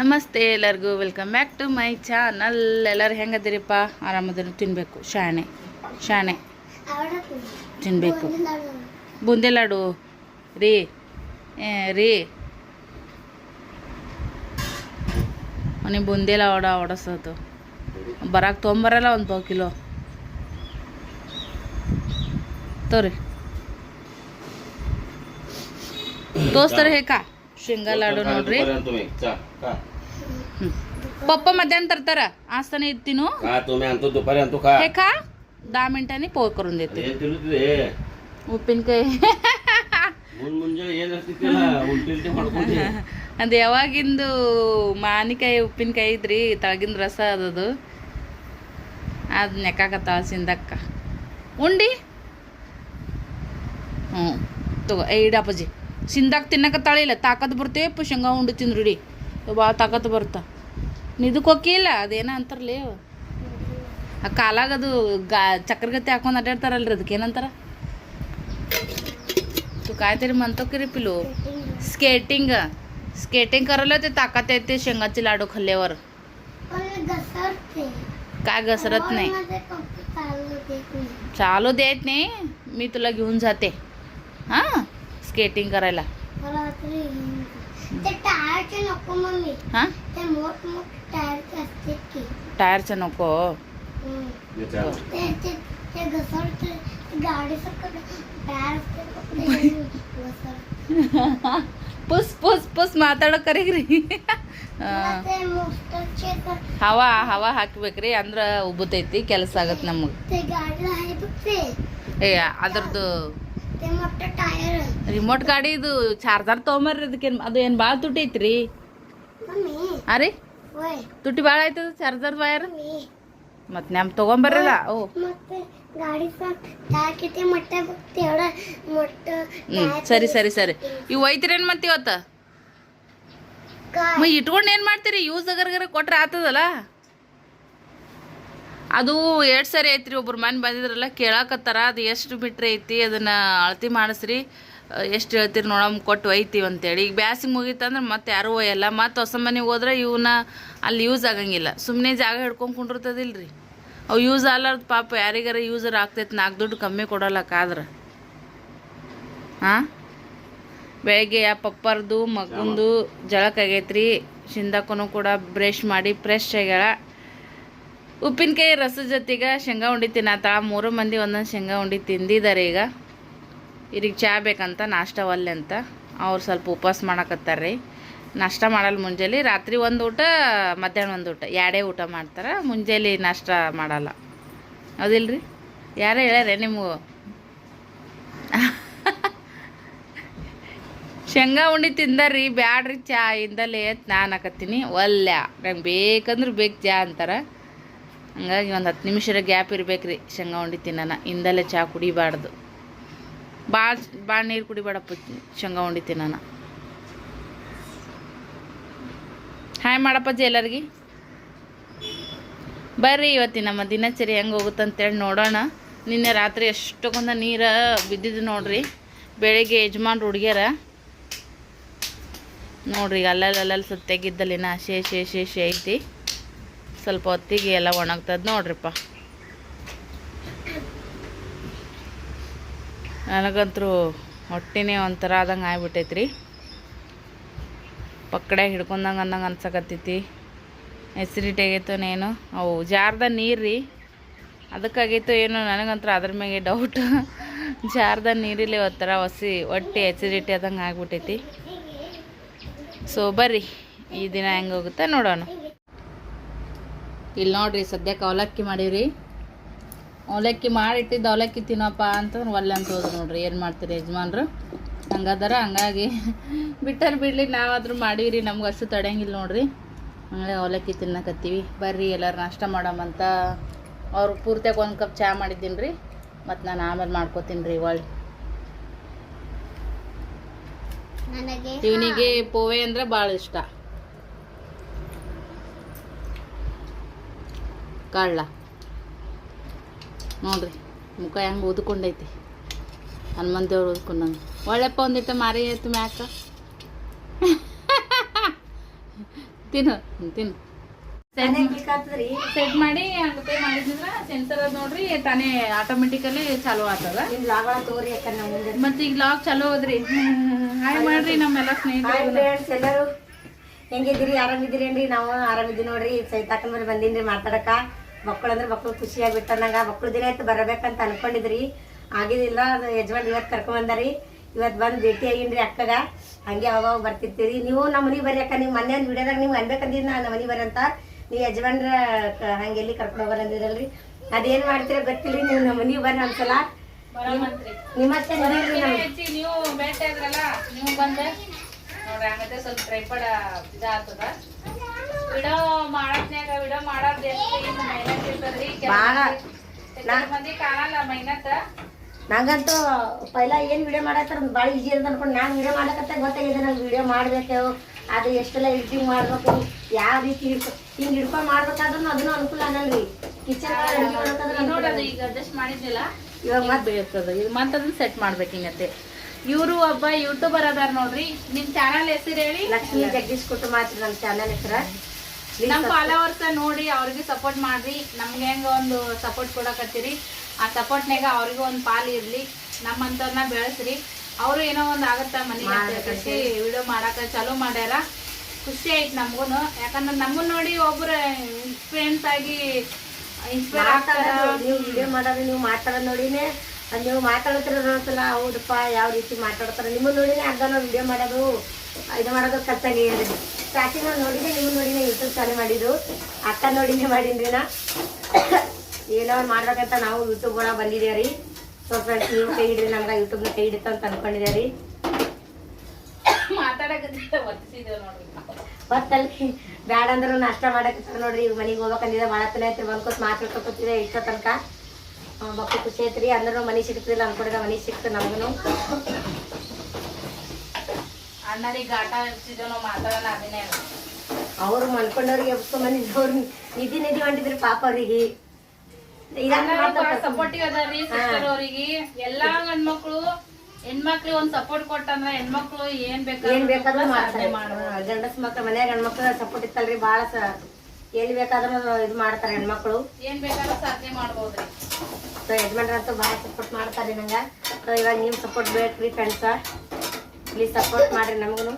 ನಮಸ್ತೆ ಎಲ್ಲರಿಗೂ welcome back to my channel ಎಲ್ಲರೂ ಹೆಂಗದಿರಿಪ್ಪ? ಆರಾಮದನ್ನು ತಿನ್ನಬೇಕು ಶಾಣೆ ಶಾಣೆ. ತಿನ್ನಬೇಕು ಬೂಂದಿ ಲಾಡು. ರೀ ಏ, ರೀ. ಅವನಿಗೆ ಬೂಂದಿ ಲಾಡ ಓಡಿಸೋದು ಬರಕ್ಕೆ ತೊಗೊಂಬರಲ್ಲ ಒಂದು ಪಾವು ಕಿಲೋ. ತೋರಿ. ತೋರಿಸ್ತಾರೆ ಹೇಕ? ಶೇಂಗಾ ಲಾಡು ನೋಡ್ರಿ. पप्पा मध्याह्न तरतारा आज तर नाही तिनू का तुम्ही आणतो दुपारी आणतो का हे खा दहा मिनिटांनी पोळ करून देते हे ತಿನ್ನುತ್ತಿದೆ ಉಪ್ಪಿನಕಾಯಿ ಮುಂದ್ ಮುಂಜಾನೆ ಏನ್ ಆಗ್ತಿತ್ತಿಲ್ಲ ಉಲ್ಟಿ ಉಲ್ಟಿ ಮಾಡ್ಕೊಂಡಿ ಅದು ಯಾವಾಗಿಂದು ಮಾನಿಕಾಯಿ ಉಪ್ಪಿನಕಾಯಿ ಇದ್ರಿ ತಳಗಿಂದ ರಸ ಅದದು ಅದು ನೆಕ್ಕಾಕತ್ತಾಳ ಸಿಂದಕ್ಕ ಉಂಡಿ ಹ್ಞೂ ತಗೋ ಏ ಇಡಪ್ಪಜಿ ಸಿಂದಾಕ್ ತಿನ್ನಕತ್ತಾಳಿಲ್ಲ ತಾಕತ್ ಬರ್ತೇಪ ಶೇಂಗಾ ಉಂಡು ತಿಂದ್ರುಡಿ ಭಾಳ ತಾಕತ್ ಬರ್ತಾ ನಿದಕ್ಕೆ ಹೋಗಿಲ್ಲ ಅದೇನ ಅಂತಾರಲೇ ಆ ಕಾಲಾಗ ಅದು ಗಾ ಚಕ್ರಗತಿ ಹಾಕೊಂಡು ಅಡ್ಡಾಡ್ತಾರಲ್ರಿ ಅದಕ್ಕೆ ಏನಂತಾರ तू काय तरी म्हणतो की रे पिलू स्केटिंग स्केटिंग करायला ते ताकद येते शेंगाचे लाडू खाल्ल्यावर काय घसरत नाही चालू देत नाही मी तुला घेऊन जाते हां स्केटिंग करायला ते टायरचे नको मम्मी हां ते मोठ मोठ टायरचे असते की टायरचं नको हम्म. विचार. ते ते ते घसरते गाडी सकट टायर असते बघ, ते घसर पुस पुस पुस ಮಾತಾಡೋ ಕರೀಗ್ರಿ मला ते मोस्टरचे तर- ಹವಾ ಹವಾ ಹಾಕ್ಬೇಕ್ರಿ ಅಂದ್ರೆ ಉಬ್ಬತೈತಿ ಕೆಲಸ ಆಗತ್ತೆ ನಮಗೆ ते गाडीला आहे बघ ते ಏ ಅದ್ರದ್ದು ते मोठं टायर ರಿಮೋಟ್ ಗಾಡಿ ಇದು ಚಾರ್ಜರ್ ತೊಗೊಂಬರ್ರಿ ಅದಕ್ಕೇನು ಅದು ಏನು ಭಾಳ ತುಟಿ ಐತ್ರಿ मम्मी ಅರೆ होय ತುಟಿ ಭಾಳ ಆಯ್ತದ ಚಾರ್ಜರ್ ವೈರ್ ಮತ್ ನಮ್ ತಗೊಂಬರಲ್ಲ? ಅವು ಹ್ಮ್ ಸರಿ ಸರಿ ಸರಿ. ಇವ್ ಒಯ್ತಿರೇನ್ ಮತ್ ಇವತ್ತ? ಇಟ್ಕೊಂಡು ಏನ್ ಮಾಡ್ತೀರಿ? ಯೂಸ್ ಅಗರ್ಗರ ಕೊಟ್ರೆ ಆತದಲ್ಲ? ಅದು ಎರಡು ಸರಿ ಐತ್ರಿ ಒಬ್ರು ಮನೆ ಬಂದಿದ್ರಲ್ಲ ಕೇಳಾಕತ್ತಾರ. ಅದು ಎಷ್ಟು ಬಿಟ್ರೆ ಐತಿ? ಅದನ್ನ ಅಳತಿ ಮಾಡಿಸ್ರಿ. ಎಷ್ಟು ಹೇಳ್ತೀರಿ ನೋಡಮ್ ಕೊಟ್ಟು ಒಯ್ತೀವಿ ಅಂತೇಳಿ. ಈಗ ಬ್ಯಾಸಿಗೆ ಮುಗೀತಂದ್ರೆ ಮತ್ತೆ ಯಾರೂ ಒಯ್ಯಲ್ಲ. ಮತ್ತು ಹೊಸ ಮನೆಗೆ ಹೋದ್ರೆ ಇವನ್ನ ಅಲ್ಲಿ ಯೂಸ್ ಆಗಂಗಿಲ್ಲ. ಸುಮ್ಮನೆ ಜಾಗ ಹಿಡ್ಕೊಂಡು ಕುಂಡಿರ್ತದಿಲ್ರಿ. ಅವು ಯೂಸ್ ಆಗ್ಲಾರ್ದು ಪಾಪ ಯಾರಿಗಾರ ಯೂಸರ್ ಆಗ್ತೈತೆ ನಾಲ್ಕು ದುಡ್ಡು ಕಮ್ಮಿ ಕೊಡೋಲ್ಲಕ್ಕಾದ್ರೆ ಹಾಂ ಬೆಳಗ್ಗೆ ಆ ಪಪ್ಪರ್ದು ಮಗಂದು ಜಳಕ ಆಗೈತ್ರಿ. ಶಿಂದಕ್ಕೂ ಕೂಡ ಬ್ರಷ್ ಮಾಡಿ ಫ್ರೆಶ್ ಆಗ್ಯಾಳ ಉಪ್ಪಿನಕಾಯಿ ರಸ ಜೊತೆಗೆ ಶೇಂಗಾ ಉಂಡಿ ತಿನ್ನತ್ತಾಳ ಮೂರು ಮಂದಿ ಒಂದೊಂದು ಶೇಂಗಾ ಉಂಡಿ ತಿಂದಿದ್ದಾರೆ ಈಗ. ಇವ್ರಿಗೆ ಚಹಾ ಬೇಕಂತ, ನಾಷ್ಟ ಒಲ್ಲೆ ಅಂತ. ಅವ್ರು ಸ್ವಲ್ಪ ಉಪವಾಸ ಮಾಡಕತ್ತಾರ್ರಿ ನಾಷ್ಟ ಮಾಡಲ್ಲ ಮುಂಜಾನೆ ರಾತ್ರಿ ಒಂದು ಊಟ, ಮಧ್ಯಾಹ್ನ ಒಂದು ಊಟ. ಎರಡೇ ಊಟ ಮಾಡ್ತಾರೆ ಮುಂಜಾನೆ ನಾಷ್ಟ ಮಾಡಲ್ಲ. ಹೌದಿಲ್ರಿ? ಯಾರೇ ಹೇಳ್ಯಾರ ನಿಮಗೂ? ಶೇಂಗಾ ಉಂಡಿ ತಿಂದಾರ್ರಿ, ಬ್ಯಾಡ್ರಿ ಚಾ, ಇಂದಲೇ ನಾನು ಹಾಕತ್ತೀನಿ. ಒಲ್ಯ ನಂಗೆ ಬೇಕಂದ್ರೆ ಬೇಕು ಚಾ ಅಂತಾರೆ. ಹಂಗಾಗಿ ಒಂದು ಹತ್ತು ನಿಮಿಷರ ಗ್ಯಾಪ್ ಇರ್ಬೇಕ್ರಿ ಶೇಂಗಾ ಉಂಡಿ ತಿನ್ನೋಣ ಇಂದಲೇ ಚಾ ಕುಡಿಬಾರ್ದು. ಭಾಳ ಭಾಳ ನೀರು ಕುಡಿಬೇಡಪ್ಪ ಶೇಂಗಾ ಉಂಡಿ ನಾನು ಹಾಯ್ ಮಾಡಪ್ಪ ಎಲ್ಲರಿಗೆ. ಬರ್ರಿ ಇವತ್ತಿನ ನಮ್ಮ ದಿನಚರಿ ಹೆಂಗೆ ಹೋಗುತ್ತೆ ಅಂತೇಳಿ ನೋಡೋಣ. ನಿನ್ನೆ ರಾತ್ರಿ ಎಷ್ಟೊಂದ ನೀರು ಬಿದ್ದಿದ್ದು ನೋಡ್ರಿ. ಬೆಳಿಗ್ಗೆ ಯಜಮಾನ್ರು ಹುಡುಗಿಯರ. ನೋಡ್ರಿ ಅಲ್ಲಲ್ಲಿ ಅಲ್ಲಲ್ಲಿ ಸುತ್ತಾಗಿದ್ದಲ್ಲಿನ ಶೇ ಶೇ ಶೇ ಶೇ ಐತಿ. ಸ್ವಲ್ಪ ಹೊತ್ತಿಗೆ ಎಲ್ಲ ಒಣಗ್ತದ ನೋಡ್ರಿಪ್ಪ. ನನಗಂತರೂ ಹೊಟ್ಟೆನೇ ಒಂಥರ ಆದಂಗೆ ಆಗ್ಬಿಟ್ಟೈತ್ರಿ. ಪಕ್ಕಡೆ ಹಿಡ್ಕೊಂಡಂಗೆ ಅಂದಂಗೆ ಅನ್ಸಕತ್ತೈತಿ. ಎಸಿಡಿಟಿ ಆಗೈತೋ ಏನು. ಅವು ಜಾರ್ದ ನೀರು ರೀ ಅದಕ್ಕಾಗೈತೋ ಏನೋ ನನಗಂತೂ ಅದ್ರ ಮ್ಯಾಗೆ ಡೌಟ್ ಜಾರ್ದ ನೀರಿಲ್ಲೇ ಒಂಥರ ಹೊಸಿ ಹೊಟ್ಟೆ ಎಸಿಡಿಟಿ ಆದಂಗೆ ಆಗ್ಬಿಟ್ಟೈತಿ. ಸೊ ಬರ್ರಿ. ಈ ದಿನ ಹೆಂಗೆ ಹೋಗುತ್ತೆ ನೋಡೋಣ. ಇಲ್ಲಿ ನೋಡ್ರಿ ಸದ್ಯಕ್ಕೆ ಅವಲಕ್ಕಿ ಮಾಡೀವ್ರಿ. ಅವಲಕ್ಕಿ ಮಾಡಿಟ್ಟಿದ್ದು ಅವಲಕ್ಕಿ ತಿನ್ನಪ್ಪ ಅಂತಂದ್ರೆ ಒಲ್ಲೆ ಅಂತ ಹೋದ್ರು ನೋಡ್ರಿ ಏನು ಮಾಡ್ತೀರಿ ಯಜಮಾನ್ರು? ಹಂಗದಾರ ಹಂಗಾಗಿ ಬಿಟ್ಟರ್ ಬಿಡ್ಲಿ ನಾವಾದರೂ ಮಾಡೀವ್ರಿ ನಮ್ಗೆ ಅಷ್ಟು ತಡೆಯಂಗಿಲ್ಲ ನೋಡ್ರಿ. ಹಂಗೆ ಅವಲಕ್ಕಿ ತಿನ್ನಕತ್ತೀವಿ. ಬರ್ರಿ ಎಲ್ಲರೂ ನಾಷ್ಟ ಮಾಡಮಂತ ಅವ್ರು ಪೂರ್ತಿಯಾಗಿ ಒಂದು ಕಪ್ ಚಹಾ ಮಾಡಿದ್ದೀನಿ ರೀ. ಮತ್ತು ನಾನು ಆಮೇಲೆ ಮಾಡ್ಕೋತೀನಿ ರೀ ಒಳ್ಳೆ ಇವನಿಗೆ ಪೋವೆ ಅಂದ್ರೆ ಭಾಳ ಇಷ್ಟ. ಕಳ್ಳ ನೋಡ್ರಿ ಮುಖ ಹೆಂಗೆ ಊದ್ಕೊಂಡೈತಿ ಹನುಮಂತ ದೇವ್ರು ಊದ್ಕೊಂಡಂಗೆ ಒಳ್ಳೆಪ್ಪ ಒಂದಿಟ್ಟು ಮಾರಿ ಆಯ್ತು ಮ್ಯಾಕ. ತಿನ್ನು ತಿನ್ನು. ಸೆಟ್ ಮಾಡಿ ಹಂಗೆ ಮಾಡಿದ್ರ ಸೆನ್ಸರ್ ಅದ ನೋಡ್ರಿ ತಾನೇ ಆಟೋಮೆಟಿಕಲಿ ಚಾಲು ಆಗ್ತದ. ಮತ್ತೆ ಈಗ ಲಾಕ್ ಚಲೋ ಹೋದ್ರಿ. ಹಾಯ್ ಮಾಡ್ರಿ ನಮ್ಮೆಲ್ಲ ಸ್ನೇಹಿತರು. ಹೆಂಗಿದ್ದೀರಿ? ಆರಾಮಿದ್ದೀರಿ ಏನ್ರಿ ನಾವು ಆರಾಮಿದ್ದೀವಿ ನೋಡ್ರಿ. ಸೈತಾಕನ್ ಮೇಲೆ ಬಂದಿನ್ರಿ ಮಾತಾಡಕ ಮಕ್ಕಳು ಅಂದ್ರೆ ಮಕ್ಕಳು ಖುಷಿಯಾಗಿ ಬಿಟ್ಟನಂಗ ಮಕ್ಕಳು ದಿನ ಆಯ್ತು ಬರಬೇಕಂತ ಅನ್ಕೊಂಡಿದ್ರಿ. ಆಗಿದಿಲ್ಲ ಅದು ಯಜಮಾನ್ ಇವತ್ತು ಇವತ್ ಇವತ್ತು ಬಂದು ಭೇಟಿ ಆಗಿನ್ರಿ ಅಕ್ಕಗ. ಹಂಗೆ ಅವಾಗ ಬರ್ತಿರ್ತೀರಿ. ನೀವು ನಮ್ಮ ಮನೆ ಬರ್ರಿ ಅಕ್ಕ. ನೀವು ಮೊನ್ನೆ ಒಂದು ವಿಡಿಯೋದಾಗ ನಿಮ್ಗೆ ಅನ್ಬೇಕಂದಿದ್ದು ನಾ ನಮ್ಮ ಮನೆಗೆ ಬರ್ರಿ ಅಂತ. ನೀವು ಯಜಮಾನ್ರ ಹಂಗೆ ಎಲ್ಲಿ ಕರ್ಕೊಂಡು ಹೋಗೋಣ ಅಂದಿರಲ್ರಿ. ಅದೇನ್ ಮಾಡ್ತೀರ ಗೊತ್ತಿಲ್ಲ ನೀವು ನಮ್ಮ ಮನೆ ಬರ್ರಿ ಒಂದ್ಸಲ. ನಿಮ್ಮ ನೀವು ಭೇಟಿ ಆದ್ರಲ್ಲ ನೀವು ಬಂದೆ ನೋಡ್ರಿ ಹಂಗತೆ ಸ್ವಲ್ಪ ಟ್ರೈಪಡ ಇದಾಗ್ತದ. ವಿಡಿಯೋ ಮಾಡತ್ನ್ಯಾಗ ವಿಡಿಯೋ ಮಾಡೋದ್ ಇನ್ನು ಮೈನತ್ ಇರ್ತದ್ರಿ ಬಾಳ. ಕೆಲವ್ ಮಂದಿ ಕಾಣಲ್ಲ ಮೈನತ್ ನಂಗಂತೂ ಪೈಲ ಏನ್ ವಿಡಿಯೋ ಮಾಡತ್ತಾರ ಭಾಳ ಈಜಿ ಅಂತ ಅನ್ಕೊಂಡು ನಾನು ವಿಡಿಯೋ ಮಾಡಕತ್ತ ಗೊತ್ತಾಗಿದೆ ನಂಗೆ ವಿಡಿಯೋ ಮಾಡ್ಬೇಕು ಅದು ಎಷ್ಟೆಲ್ಲ ಎಡಿಟಿಂಗ್ ಮಾಡ್ಬೇಕು ಯಾವ ರೀತಿ ಹಿಡ್ಕೊ ಹಿಂಗೆ ಹಿಡ್ಕೊಂಡು ಮಾಡ್ಬೇಕಾದ್ರೂ ಅದನ್ನು ಅನುಕೂಲ ಅನ್ನಲ್ರಿ ಕಿಚನ್ ಅಡುಗೆ ಮಾಡ್ಬೇಕಾದ್ರೆ ನೋಡೋದು ಈಗ ಅಡ್ಜಸ್ಟ್ ಮಾಡಿದ್ದಿಲ್ಲ ಇವಾಗ ಮತ್ತೆ ಬೇರ್ತದ ಇದು ಮತ್ತೆ ಅದನ್ನ ಸೆಟ್ ಮಾಡ್ಬೇಕು ಹಿಂಗತ್ತೆ. ಇವರು ಒಬ್ಬ ಯೂಟ್ಯೂಬರ್ ಅದಾರ ನೋಡ್ರಿ. ನಿಮ್ ಚಾನಲ್ ಹೆಸರು ಹೇಳಿ? ಲಕ್ಷ್ಮಿ ಜಗದೀಶ್ ಕುಟುಂಬ ನಮ್ ಚಾನಲ್ ಹೆಸರ. ನಮ್ ಫಾಲೋವರ್ಸ್ ನೋಡಿ ಅವ್ರಿಗೆ ಸಪೋರ್ಟ್ ಮಾಡ್ರಿ. ನಮ್ಗೆ ಹೆಂಗ ಒಂದು ಸಪೋರ್ಟ್ ಕೊಡಕತ್ತೀರಿ? ಆ ಸಪೋರ್ಟ್ನಾಗ ಅವ್ರಿಗೂ ಒಂದು ಪಾಲ್ ಇರ್ಲಿ. ನಮ್ಮಂತವ್ರನ್ನ ಬೆಳೆಸ್ರಿ. ಅವರು ಏನೋ ಒಂದ್ ಆಗತ್ತ ಮನೆ ಕಟ್ಟಿ ವಿಡಿಯೋ ಮಾಡಾಕ ಚಾಲೂ ಮಾಡ್ಯಾರ. ಖುಷಿ ಆಯ್ತು ನಮ್ಗುನು. ಯಾಕಂದ್ರೆ ನಮ್ಮನ್ನ ನೋಡಿ ಒಬ್ರು ಇನ್ಫ್ಲೂಯೆನ್ಸ್ ಆಗಿ ಇನ್ಸ್ಪೈರ್ ಆಗ್ತಾರ. ನೀವು ವಿಡಿಯೋ ಮಾಡೋದು ನೀವು ಮಾಡ್ತಾರ ನೋಡಿನೇ ನೀವು ಮಾತಾಡ್ತಿರೋದಲ್ಲ ಹೌದಪ್ಪ ಯಾವ ರೀತಿ ಮಾತಾಡ್ತಾರೆ. ನಿಮ್ಮ ನೋಡಿನೇ ಅರ್ಧ ನಾವು ವಿಡಿಯೋ ಮಾಡೋದು ಇದು ಮಾಡೋದು ಕತ್ತಾಗಿ ಸ್ಟಾರ್ಟಿಂಗ್ ನಾವು ನೋಡಿದೆ ನಿಮ್ಮ ನೋಡಿನೇ ಯೂಟ್ಯೂಬ್ ಚಾಲು ಮಾಡಿದ್ದು. ಅಕ್ಕ ನೋಡಿನೇ ಮಾಡೀನಿ ನಾ ಏನೋ ಮಾಡ್ಬೇಕಂತ ನಾವು ಯೂಟ್ಯೂಬ್ ಒಳಗೆ ಬಂದಿದ್ದೇವೆ ಸೊ ಫ್ರೆಂಡ್ಸ್ ನೀವು ಕೈ ಹಿಡ್ರಿ ನಮ್ಗೆ ಯೂಟ್ಯೂಬ್ನ ಕೈ ಹಿಡಿತ ಅಂತ ಅನ್ಕೊಂಡಿದ್ದೀರಿ ರೀ. ಹೊತ್ತಲ್ಲಿ ಬ್ಯಾಡ ಅಂದ್ರೆ ನಾಷ್ಟ ಮಾಡಕ್ಕೆ ನೋಡ್ರಿ ಮನೆಗೆ ಹೋಗ್ಬೇಕಂದಿದೆ ಭಾಳ ತಲೆ ಐತ್ರಿ ಬಂದ್ಕೊತ್ ಮಾತಾಡ್ಕೊತಿದೆ ಇಷ್ಟ ತನಕ. ಮಕ್ಕಳು ಖುಷಿ ಐತ್ರಿ ಅಂದ್ರೂ ಮನೆ ಸಿಗ್ತಿಲ್ಲ ಅನ್ಕೊಂಡಿದ್ದ ಮನೆ ಸಿಕ್ತು ನಮಗೂ ಅಣ್ಣರಿಗೆ ಗಾಟ ಹಚ್ಚಿದೇವ್ ನಾವು ಮಾತಾಡೋಣ ಅದನ್ನೇ ಅವ್ರು ಮನ್ಕೊಂಡವ್ರಿಗೆ ಮನಿ ಬಂದಿದ್ದವ್ರು ನಿಧಿ ನಿಧಿ ಮಾಡಿದ್ರಿ ಪಾಪ ಅವ್ರಿಗೆ. ಸಪೋರ್ಟಿವ್ ಅದಾರಿ ಸಿಸ್ಟರ್ ಅವ್ರಿಗೆ. ಎಲ್ಲಾ ಗಂಡ್ಮಕ್ಳು ಹೆಣ್ಮಕ್ಳು ಒಂದ್ ಸಪೋರ್ಟ್ ಕೊಟ್ಟಂದ್ರ ಹೆಣ್ಮಕ್ಳು ಏನ್ ಏನ್ ಬೇಕಾದ್ರೂ ಮಾಡ್ತಾರೆ. ಗಂಡಸ್ ಮಕ್ಳು ಮನ್ಯಾಗ ಗಂಡ್ಮಕ್ಳು ಸಪೋರ್ಟ್ ಇತ್ತಲ್ರಿ ಬಾಳ ಎಲ್ಲಿ ಬೇಕಾದ್ರೂ ಇದು ಮಾಡ್ತಾರೆ ಹೆಣ್ಮಕ್ಳು. ಏನ್ ಬೇಕಾದ್ರೂ ಸಾಧನೆ ಮಾಡ್ಬೋದ್ರಿ. ಸೊ ಯಜಮಾನ್ರಂತೂ ಭಾಳ ಸಪೋರ್ಟ್ ಮಾಡ್ತಾರೆ ನಂಗೆ. ಸೊ ಇವಾಗ ನೀವು ಸಪೋರ್ಟ್ ಬೇಕ್ರಿ ಫ್ರೆಂಡ್ಸ ಪ್ಲೀಸ್ ಸಪೋರ್ಟ್ ಮಾಡ್ರಿ ನಮಗೂ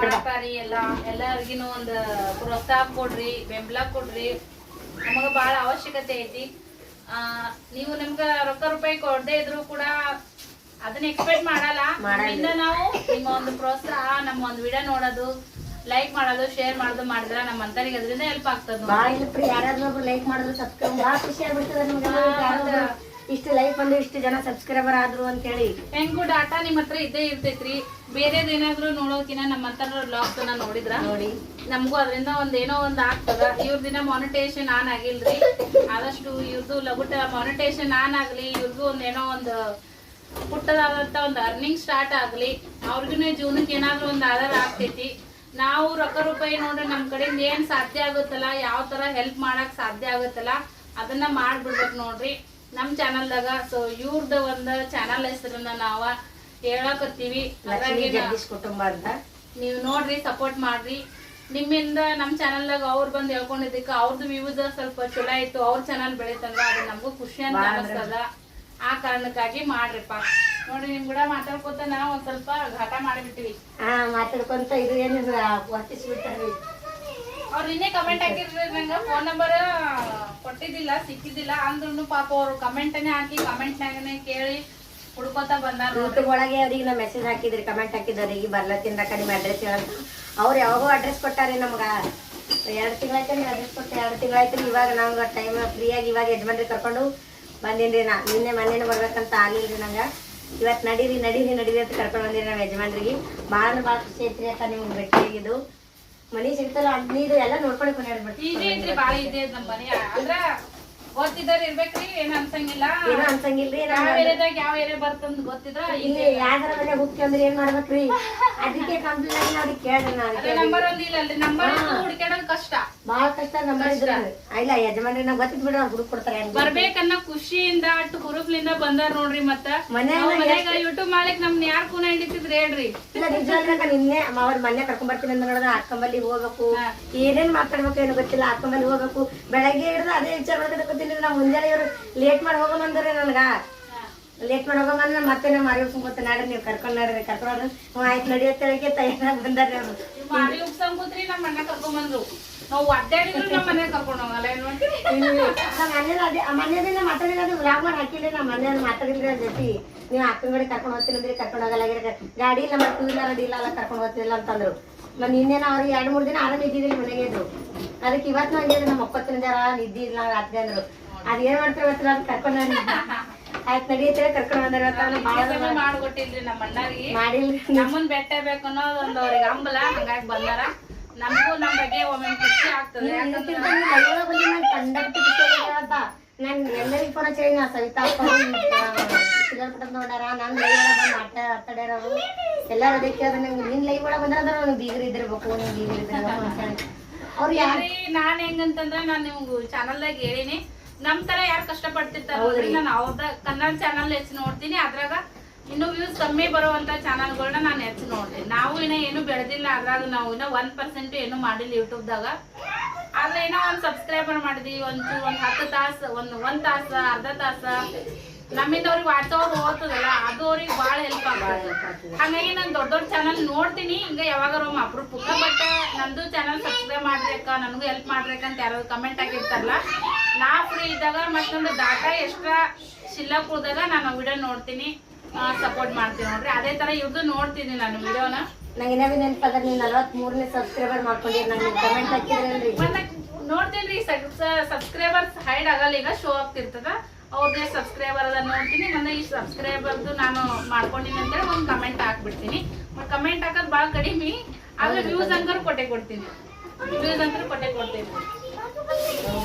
ಮಾಡ್ತಾರಿ ಎಲ್ಲ. ಎಲ್ಲರಿಗಿನು ಒಂದು ಪ್ರೋತ್ಸಾಹ ಕೊಡ್ರಿ ಬೆಂಬಲ ಕೊಡ್ರಿ. ನಮಗ ಬಹಳ ಅವಶ್ಯಕತೆ ಐತಿ. ನೀವು ನಮ್ಗ ರೊಕ್ಕ ರೂಪಾಯಿ ಕೊಡದೆ ಇದ್ರು ಕೂಡ ಅದನ್ನ ಎಕ್ಸ್ಪೆಕ್ಟ್ ಮಾಡಲ್ಲ. ನಾವು ನಿಮ್ಮ ಒಂದು ಪ್ರೋತ್ಸಾಹ ನಮ್ಮ ಒಂದು ವಿಡಿಯೋ ನೋಡೋದು. ಲೈಕ್ ಮಾಡೋದು ಶೇರ್ ಮಾಡೋದು ಮಾಡಿದ್ರೆ ನಮ್ಮ ಅಂತರಿಗೆ ಅದರಿಂದ ಹೆಲ್ಪ್ ಆಗ್ತದೆ ಯಾರಾದ್ರೂ ಒಬ್ರು ಲೈಕ್ ಮಾಡಿದ್ರು ಸಬ್ಸ್ಕ್ರೈಬ್ ಭಾಳ ಖುಷಿ ಆಗ್ಬಿಡ್ತದೆ ನಮ್ಗೆ ಇಷ್ಟು ಲೈಕ್ ಬಂದು ಇಷ್ಟು ಜನ ಸಬ್ಸ್ಕ್ರೈಬರ್ ಆದ್ರು ಅಂತ ಹೇಳಿ. ಹೆಂಗು ಡಾಟಾ ನಿಮ್ ಹತ್ರ ಇದ್ದೇ ಇರ್ತೈತ್ರಿ. ಬೇರೆದ್ ಏನಾದ್ರು ನೋಡೋಕಿನ ನಮ್ಮ ಅಂತರ ಬ್ಲಾಗ್ಸ್ ಅನ್ನ ನೋಡಿದ್ರ? ನೋಡಿ. ನಮಗೂ ಅದರಿಂದ ಒಂದ್ ಏನೋ ಒಂದ್ ಆಗ್ತದ. ಇವ್ರದಿನ ಮಾನಿಟೇಷನ್ ಆನ್ ಆಗಿಲ್ರಿ. ಆದಷ್ಟು ಇವ್ರದ್ದು ಲಗುಟ ಮಾನಿಟೇಷನ್ ಆನ್ ಆಗ್ಲಿ ಇವ್ರದ್ದು ಒಂದ್ ಏನೋ ಒಂದ್ ಪುಟ್ಟದಾದಂತ ಒಂದ್ ಅರ್ನಿಂಗ್ ಸ್ಟಾರ್ಟ್ ಆಗ್ಲಿ ಅವ್ರಿಗೂ ಜೀವನಕ್ಕೆ ಏನಾದ್ರು ಒಂದ್ ಆಧಾರ ಆಗ್ತೈತಿ. ನಾವು ರೊಕ್ಕ ರೂಪಾಯಿ ನೋಡ್ರಿ ನಮ್ ಕಡೆಯಿಂದ ಏನ್ ಸಾಧ್ಯ ಆಗುತ್ತಲ್ಲ ಯಾವ ತರ ಹೆಲ್ಪ್ ಮಾಡಕ್ ಸಾಧ್ಯ ಆಗುತ್ತಲ್ಲ ಅದನ್ನ ಮಾಡ್ಬಿಡ್ಬೇಕು ನೋಡ್ರಿ. ನಮ್ ಚಾನಲ್ದಾಗ ಸೊ ಇವ್ರದ ಒಂದ್ ಚಾನಲ್ ಹೆಸರನ್ನ ನಾವ ಹೇಳಕತ್ತೀವಿ. ಕುಟುಂಬ ಅಂತ. ನೀವು ನೋಡ್ರಿ ಸಪೋರ್ಟ್ ಮಾಡ್ರಿ. ನಿಮ್ಮಿಂದ ನಮ್ಮ ಚಾನಲ್ದಾಗ ಅವ್ರ ಬಂದ್ ಹೇಳ್ಕೊಂಡಿದ್ದಕ್ಕೆ ಅವ್ರದ್ದು ವ್ಯೂಸ್ ಸ್ವಲ್ಪ ಚಲೋ ಆಯ್ತು ಅವ್ರ ಚಾನಲ್ ಬೆಳೀತಂದ್ರ ಅದು ನಮಗೂ ಖುಷಿ ಅಂತ ಅನಿಸ್ತದ. ಆ ಕಾರಣಕ್ಕಾಗಿ ಮಾಡ್ರಿಪ್ಪ. ನೋಡಿ ನಿಮ್ ಕೂಡ ಮಾತಾಡ್ಕೊತ ನಾವ್ ಒಂದ್ ಸ್ವಲ್ಪ ಘಾಟ ಮಾಡಿಬಿಟ್ಟಿವಿ. ಹಾ ಮಾತಾಡ್ಕೊಂತ ಇದು ಏನಿದ್ರ ವರ್ತಿಸ್ಬಿಟ್ಟಿ ಅವ್ರು ನಿನ್ನೆ ಕಮೆಂಟ್ ಹಾಕಿರ್ರಿ ನಂಗ ಫೋನ್ ನಂಬರ್ ಕೊಟ್ಟಿದ್ದಿಲ್ಲ ಸಿಕ್ಕಿದ್ದಿಲ್ಲ. ಅಂದ್ರೂ ಪಾಪ ಅವ್ರು ಕಮೆಂಟ್ನೇ ಹಾಕಿ ಕಮೆಂಟ್ನಾಗನೇ ಕೇಳಿ ಹುಡ್ಕೋತ ಬಂದಾರ ಯೂಟ್ಯೂಬ್ ಒಳಗೆ ಅವ್ರಿಗೆ ನಾ ಮೆಸೇಜ್ ಹಾಕಿದ್ರಿ ಕಮೆಂಟ್ ಹಾಕಿದವ್ರಿಗೆ ಬರ್ಲತ್ತಿಂದ ಕಡಿಮೆ ಅಡ್ರೆಸ್ ಹೇಳಂತ ಅವ್ರು ಯಾವಾಗೂ ಅಡ್ರೆಸ್ ಕೊಟ್ಟಾರಿ ನಮ್ಗ. ಎರಡು ತಿಂಗಳಾಯ್ತು ಅಡ್ರೆಸ್ ಕೊಟ್ಟು ಎರಡು ತಿಂಗಳಾಯ್ತು ಇವಾಗ ನಮ್ಗೆ ಟೈಮ್ ಫ್ರೀಯಾಗಿ ಇವಾಗ ಯಜಮಾನ್ರಿ ಕರ್ಕೊಂಡು ಬಂದೀನಿ ನಾ ನಿನ್ನೆ ಮನೇನ ಬರ್ಬೇಕಂತ ಆಗ್ಲಿಲ್ರಿ ನಂಗೆ. ಇವತ್ತು ನಡೀರಿ ನಡೀರಿ ನಡೀರಿ ಅಂತ ಕರ್ಕೊಂಡು ಬಂದಿರಿ ನಮ್ಮ ಯಜಮಾನ್ರಿಗೆ. ಭಾಳ ಭಾಳ ಖುಷಿ ಐತ್ರಿ ಅಕ್ಕ ನಿಮ್ಗೆ ಭೇಟಿಯಾಗಿದ್ದು ಮನಿ ಸಿಗ್ತಲ್ಲ ನೀರು ಎಲ್ಲ ನೋಡ್ಕೊಂಡು ಕೊಂಡಾಡ್ಬಿಡ್ತೀವಿ ಐತ್ರಿ ಬಾಳ ನಮ್ಮ ಮನೆ. ಅಂದ್ರ ಗೊತ್ತಿದ್ದಾರ ಇರ್ಬೇಕ್ರಿ ಏನ್ ಅನ್ಸಂಗಿಲ್ಲ. ಏನೋ ಅನ್ಸಂಗಿಲ್ರಿ ಯಾವ ನಾವು ಏರಿಯಾದಾಗ ಯಾವ ಏರಿಯಾ ಬರ್ತಂತ ಗೊತ್ತಿದ್ರ ಇಲ್ಲಿ ಯಾವ್ದಾರ ಮನೆ ಹುಕ್ಕಿ ಅಂದ್ರೆ ಏನ್ ಮಾಡ್ಬೇಕ್ರಿ? ಅದಕ್ಕೆ ಕಂಪ್ಲೇಂಟ್ ಆಗಿ ಅವ್ರಿಗೆ ಕೇಳ್ರಿ ನಾ ಅದೇ ನಂಬರ್ ಒಂದ್ ಇಲ್ಲ ನಂಬರ್ ಹುಡ್ಕ್ಯಾಡೋದ್ ಬಾಳ ಕಷ್ಟ ಇಲ್ಲ ಯಜಮಾನ್ರಿ ನಂಗೆ ಗೊತ್ತಿದ್ ಬಿಡ್ರಿ ಅವ್ರು ಹುಡುಕ್ ಕೊಡ್ತಾರೆ ಹೆಂಗ್ ಬರ್ಬೇಕನ್ನ ಖುಷಿಯಿಂದ ಅಟ್ಟು ಹುರುಪ್ಲಿಂದ ಬಂದಾರ ನೋಡ್ರಿ ಮತ್ತ. ಮನ್ಯಾಗ ಯೂಟ್ಯೂಬ್ ಮಾಡ್ಲಿಕ್ ನಮ್ನ ಯಾರ್ ಕೂನ ಹಿಡಿತಿದ್ರಿ ಹೇಳ್ರಿ. ಇಲ್ಲ ನಿನ್ನೆ ಅವ್ರ ಮನೆ ಕರ್ಕೊಂಡ್ ಬರ್ತೀನಿ ಅಂತ ನೋಡಿದ್ರೆ ಅಕ್ಕಂಬಲ್ಲಿ ಹೋಗ್ಬೇಕು. ಏನೇನ್ ಮಾತಾಡ್ಬೇಕು ಏನು ಗೊತ್ತಿಲ್ಲ ಅಕ್ಕಂಬಲ್ಲಿ ಹೋಗ್ಬೇಕು. ಬೆಳಗ್ಗೆ ಹಿಡಿದು ಅದೇ ವಿಚಾರ ಮಾಡ್ಕೊಂಡು ಗೊತ್ತಿಲ್ಲ ನಾ ಮುಂಜಾನೆ ಇವ್ರು ಲೇಟ್ ಮಾಡಿ ಹೋಗಮಂದ್ರೆ ನನ್ಗ? ಲೇಟ್ ಮಾಡಿ ಹೋಗಮ್ಮ ಮತ್ತೆ ನಮ್ಮ ಮಾರಿ ಸುಮ್ಕೋತ ನಾಡ್ರಿ ನೀವು ಕರ್ಕೊಂಡ್ ನಾಡ್ರಿ ಕರ್ಕೊಂಡು ಆಯ್ತು ನಡಿಯೋ ತಯಾರಾಗಿ ಬಂದಾರ್ರಿ ಅವ್ರು. ಮಾರಿ ಉಪ್ಸಂಗ್ ಕೂತ್ರಿ ನಮ್ಮ ಅಣ್ಣ ಕರ್ಕೊಂಡ್ ಬಂದ್ರು. ನಾವ್ ಅಡ್ಡಾಡಿದ್ರು ನಮ್ಮ ಮನೆ ಕರ್ಕೊಂಡ್ ಹೋಗಲ್ಲ ಏನ್ ಮಾಡ್ತೀರಿ? ನಾ ಮನೇಲಿ ಅದೇ ಮನೇಲಿಂದ ಮಾತಾಡಿಲ್ಲ ಅದು ವ್ಲಾಗ್ ಮಾಡಿ ಹಾಕಿಲ್ಲ ನಮ್ಮ ಮನೇಲಿ ಮಾತಾಡಿಲ್ರಿ ಅದ್ ಜೊತೆ ನೀವು ಅಕ್ಕನ ಕಡೆ ಕರ್ಕೊಂಡು ಹೋಗ್ತಿಲ್ಲ ಅಂದ್ರೆ ಕರ್ಕೊಂಡು ಹೋಗಲ್ಲ ಗಾಡಿ ಇಲ್ಲ ಮತ್ತೆ ಟೂ ವೀಲರ್ ಅಡಿ ಇಲ್ಲ ಅಲ್ಲ ಕರ್ಕೊಂಡು ಹೋಗ್ತಿಲ್ಲ ಅಂತಂದ್ರು. ಮತ್ತೆ ನಿನ್ನೇನ ಅವ್ರಿಗೆ ಎರಡು ಮೂರು ದಿನ ಆರಾಮ ಇದ್ದಿದ್ದಿಲ್ಲ ಮನೆಗೆ ಇದ್ರು ಅದಕ್ಕೆ ಇವತ್ತು ನಂಗೆ ನಮ್ಮ ಒಪ್ಪತ್ತಿನ ಜರ ನಿದ್ದಿ ಇಲ್ಲ ರಾತ್ರಿ ಅಂದ್ರು. ಅದು ಏನ್ ಮಾಡ್ತಾರೆ ಗೊತ್ತಿಲ್ಲ ಅದು ಕರ್ಕೊಂಡು ಆಯ್ತು ನಡೆಯುತ್ತೆ ಕರ್ಕೊಂಡು ಬಂದಾರ ಮಾಡ್ಕೊಟ್ಟಿಲ್ರಿ ನಮ್ಮ ಅಣ್ಣಾರಿಗೆ ಮಾಡಿಲ್ರಿ. ನಮ್ಮನ್ ಬೆಟ್ಟ ಬೇಕು ಅನ್ನೋದು ಒಂದ್ ಅವ್ರಿಗೆ ಹಂಬಲ ಹಂಗಾಗಿ ಬಂದಾರ. ನಮಗೂ ನಮ್ಮ ಬಗ್ಗೆ ಒಮ್ಮೆ ಖುಷಿ ಆಗ್ತದೆ. ನಾನು ಎಲ್ಲರಿಗೂ ಫೋನ್ ಹಚ್ಚಿ ನಾ ಸವಿತಾ ಅಕ್ಕ ಸಿಗರ್ ಪಟ್ಟ ನೋಡಾರ ನಾನು ಲೈವ್ ಒಳಗೆ ಎಲ್ಲರೂ ಕೇಳಿದ್ರೆ ನಂಗೆ ಲೈವ್ ಬಂದ್ರೆ ಅಂದ್ರೆ ಅವ್ನು ಬೀಗರು ಇದ್ದಿರ್ಬೇಕು ನೀವು ಬೀಗರು ಇದ್ದಿರ್ಬೇಕು ಅಂತ ಹೇಳಿ. ಅವ್ರು ಯಾರು ನಾನ್ ಹೆಂಗಂತಂದ್ರ ನಾನ್ ನಿಮ್ಗೆ ಚಾನಲ್ದಾಗ ಹೇಳಿನಿ. ನಮ್ ತರ ಯಾರು ಕಷ್ಟ ಪಡ್ತಿರ್ತಾರ ನಾನು ಅವ್ರದ ಕನ್ನಡ ಚಾನಲ್ ಹೆಚ್ಚು ನೋಡ್ತೀನಿ. ಅದ್ರಾಗ ಇನ್ನು ವ್ಯೂಸ್ ಕಮ್ಮಿ ಬರುವಂತ ಚಾನಲ್ಗಳನ್ನ ನಾನು ಹೆಚ್ಚು ನೋಡ್ತೀನಿ. ನಾವು ಇನ್ನ ಏನು ಬೆಳೆದಿಲ್ಲ ಅದ್ರಾಗ ನಾವು ಇನ್ನ ಒನ್ ಪರ್ಸೆಂಟ್ ಏನು ಮಾಡಿಲ್ಲ ಯೂಟ್ಯೂಬ್ದಾಗ. ಆದ್ರೆ ಏನೋ ಒಂದ್ ಸಬ್ಸ್ಕ್ರೈಬರ್ ಮಾಡಿದ್ವಿ ಒಂದ್ ಒಂದು ಹತ್ತು ತಾಸು ಒಂದ್ ಒಂದ್ ತಾಸ ಅರ್ಧ ತಾಸ. ನಮ್ಮಿಂದ ಅವ್ರಿಗೆ ವಾಟ್ಸಪ್ ಓದ್ತದಲ್ಲ ಅದು ಅವ್ರಿಗೆ ಭಾಳ ಹೆಲ್ಪ್ ಆಗ್ತದೆ. ಹಾಗಾಗಿ ನಾನು ದೊಡ್ಡ ದೊಡ್ಡ ಚಾನಲ್ ನೋಡ್ತೀನಿ. ಹಿಂಗ ಯಾವಾಗಾರ ಒಮ್ಮೆ ಅಪರೂಪಕ್ಕ ಬಟ್ ನಂದು ಚಾನಲ್ ಸಬ್ಸ್ಕ್ರೈಬ್ ಮಾಡ್ಬೇಕ ನನಗೂ ಹೆಲ್ಪ್ ಮಾಡ್ಬೇಕಂತ ಅಂತ ಯಾರು ಕಮೆಂಟ್ ಆಗಿರ್ತಾರಲ್ಲ ನಾ ಫ್ರೀ ಇದ್ದಾಗ ಮತ್ತೊಂದು ಡಾಟಾ ಎಕ್ಸ್ಟ್ರಾ ಶಿಲ್ಲಕ್ ಹೋದಾಗ ನಾನು ವಿಡಿಯೋ ನೋಡ್ತೀನಿ. ಸಪೋರ್ಟ್ ಮಾಡ್ತೀನಿ ನೋಡ್ರಿ. ಅದೇ ತರ ಇವ್ರದ್ದು ನೋಡ್ತೀನಿ ನಾನು ವಿಡಿಯೋನ. ನಂಗೆ ಇನ್ನೂ ನೆನಪದ ನೀವು ನಲವತ್ಮೂರನೇ ಸಬ್ಸ್ಕ್ರೈಬರ್ ಮಾಡ್ಕೊಂಡಿರಿ. ನಂಗೆ ಕಮೆಂಟ್ ಮತ್ತೆ ನೋಡ್ತೀನಿ ಸಬ್ಸ್ಕ್ರೈಬರ್ಸ್ ಹೈಡ್ ಆಗಲ್ಲ ಈಗ ಶೋ ಆಗ್ತಿರ್ತದ. ಅವ್ರದ್ದೇ ಸಬ್ಸ್ಕ್ರೈಬರ್ ಅದ ನೋಡ್ತೀನಿ. ನಾನು ಈ ಸಬ್ಸ್ಕ್ರೈಬರ್ದು ನಾನು ಮಾಡ್ಕೊಂಡಿನಿ ಅಂತೇಳಿ ಒಂದು ಕಮೆಂಟ್ ಹಾಕ್ಬಿಡ್ತೀನಿ. ಕಮೆಂಟ್ ಹಾಕೋದು ಭಾಳ ಕಡಿಮೆ. ಆದ್ರೆ ವ್ಯೂಸ್ ಅಂದ್ರೆ ಕೊಟ್ಟೆ ಕೊಡ್ತೀನಿ. ವ್ಯೂಸ್ ಅಂದ್ರೆ ಕೊಟ್ಟೆ ಕೊಡ್ತೀನಿ.